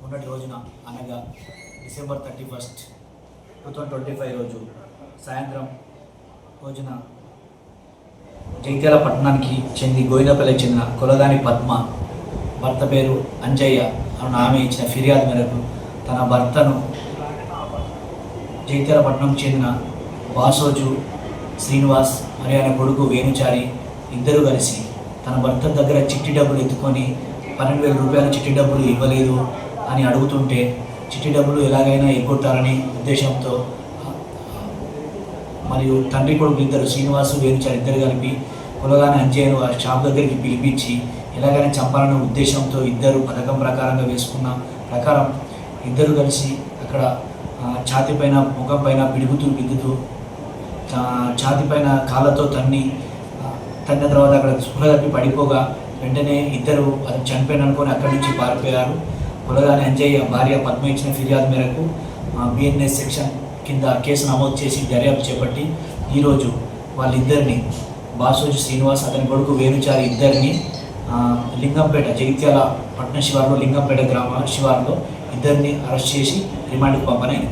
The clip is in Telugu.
మొన్నటి రోజున అనగా December thirty first two thousand twenty five రోజు సాయంత్రం రోజున జగిత్యాల పట్టణానికి చెంది గోయినపల్లికి చెందిన కులదాని పద్మ భర్త పేరు అంజయ్య అని ఆమె ఇచ్చిన ఫిర్యాదు మేరకు తన భర్తను జగిత్యాల పట్టణం చెందిన వాసోజు శ్రీనివాస్ మరి ఆయన కొడుకు వేణుచారి ఇద్దరు కలిసి తన భర్త దగ్గర చిట్టి డబ్బులు ఎత్తుకొని పన్నెండు వేల రూపాయల చిట్టి డబ్బులు ఇవ్వలేదు అని అడుగుతుంటే చిట్టి డబ్బులు ఎలాగైనా ఎగ్గొట్టాలని ఉద్దేశంతో మరియు తండ్రి కొడుకు ఇద్దరు శ్రీనివాసు వేణుచారి ఇద్దరు కలిపి కులగానే అంజయ్యను ఆ షాప్ దగ్గరికి పిలిపించి ఎలాగైనా చంపాలనే ఉద్దేశంతో ఇద్దరు పథకం ప్రకారంగా వేసుకున్న ప్రకారం ఇద్దరు కలిసి అక్కడ ఛాతి పైన ముఖం పైన పిడుగుతూ బిగుతూ ఛాతి పైన కాళ్ళతో తన్ని ఆ, తర్వాత అక్కడ స్పృహ తప్పి పడిపోగా వెంటనే ఇద్దరు అది చనిపోయిన అనుకొని అక్కడి నుంచి పారిపోయారు. కులగాని అంజయ్య భార్య పద్మ ఇచ్చిన ఫిర్యాదు మేరకు బిఎన్ఎస్ సెక్షన్ కింద కేసు నమోదు చేసి దర్యాప్తు చేపట్టి ఈరోజు వాళ్ళిద్దరిని బాసోజు శ్రీనివాస్ అతని కొడుకు వేణుచారి ఇద్దరిని లింగంపేట జగిత్యాల పట్టణ శివారులో లింగంపేట గ్రామ శివారులో ఇద్దరిని అరెస్ట్ చేసి రిమాండ్కి పంపనైంది.